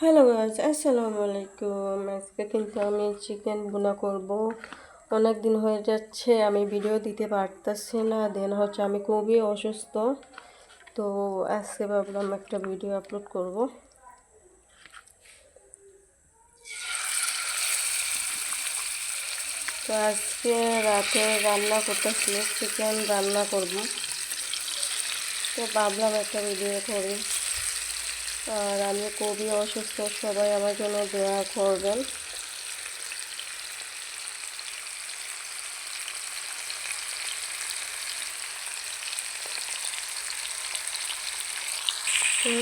Hello guys আসসালামু আলাইকুম আজকে কিন্তু আমি চিকেন বোনা করব। অনেক দিন হয়ে যাচ্ছে, আমি ভিডিও দিতে পারতেছি না। দেন হচ্ছে আমি খুবই অসুস্থ। তো আজকে ভাবলাম একটা ভিডিও আপলোড করব। তো আজকে রাতে রান্না করতেছি চিকেন রান্না করব। তো ভাবলাম একটা ভিডিও করি। আর আমি খুবই অসুস্থ, সবাই আমার জন্য দোয়া করবেন।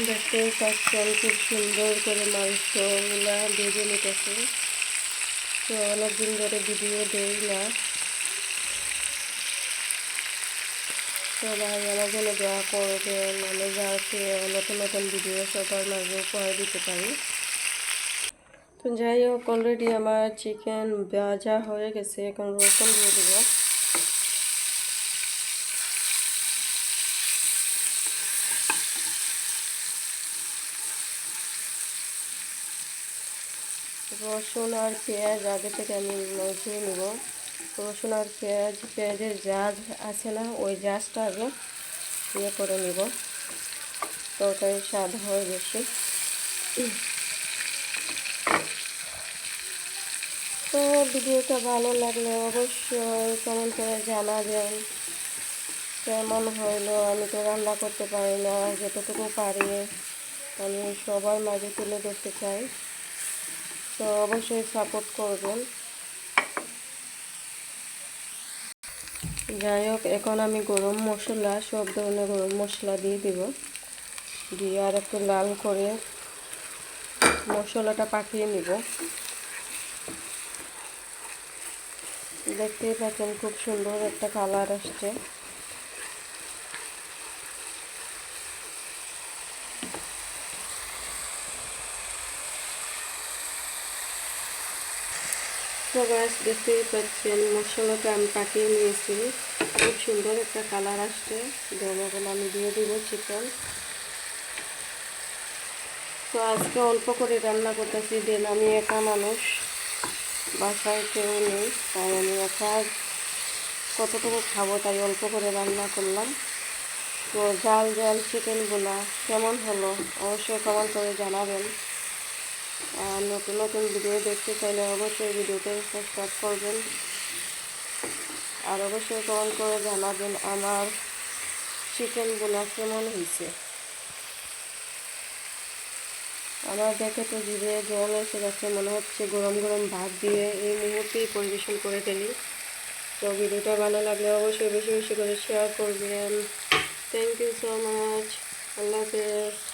দেখতেই পাচ্ছেন খুব সুন্দর করে মাংসগুলা ভেজে নিতেছে। তো অনেকদিন ধরে ভিডিও দেই না। সবাই আমার জন্য দোয়া করবেন, আমি যাতে নতুন নতুন ভিডিও সবার মাঝে উপহার দিতে পারি। তো যাই হোক অলরেডি আমার চিকেন ভাজা হয়ে গেছে, এখন রসুন দিয়ে দেব। রসুন আর পেঁয়াজ আগে থেকে আমি মজিয়ে নেব। রসুন আর পেঁয়াজ, পেঁয়াজের জাজ আছে না, ওই জাজটা আগে ইয়ে করে নিব। তরকারি স্বাদ হয় বেশি। তো ভিডিওটা ভালো লাগলে অবশ্যই কমেন্ট করে জানাবেন, কেমন হইল? আমি তো রান্না করতে পারি না, যতটুকু পারি আমি সবার মাঝে তুলে ধরতে চাই। তো অবশ্যই সাপোর্ট করবেন। যাই হোক এখন আমি গরম মশলা, সব ধরনের গরম মশলা দিয়ে দিব। দিয়ে আর একটু লাল করে মশলাটা পাকিয়ে নিব। দেখতেই পাচ্ছেন খুব সুন্দর একটা কালার আসছে। গাছ দেখতেই পাচ্ছেন মশলাটা আমি পাকিয়ে নিয়েছি। খুব সুন্দর একটা কালার আসছে। এখন আমি দিয়ে দিব চিকেন। তো আজকে অল্প করে রান্না করতেছি দেন আমি একা মানুষ, বাসায় কেউ নেই, তাই আমি একা কতটুকু খাব তাই অল্প করে রান্না করলাম। তো জাল জাল চিকেনগুলা কেমন হলো? অবশ্যই কমেন্ট করে জানাবেন। আর নতুন নতুন ভিডিও দেখতে চাইলে অবশ্যই ভিডিওতে সাবস্ক্রাইব করবেন। আর অবশ্যই কমেন্ট করে জানাবেন আমার চিকেন বোনা কেমন হয়েছে। আমার দেখে তো জিভে জল এসে গেছে, মনে হচ্ছে গরম গরম ভাত দিয়ে এই মুহূর্তেই পরিবেশন করে ফেলি। তো ভিডিওটা ভালো লাগলে অবশ্যই বেশি বেশি করে শেয়ার করবেন। থ্যাংক ইউ সো মাচ আল্লাহ হাফেজ।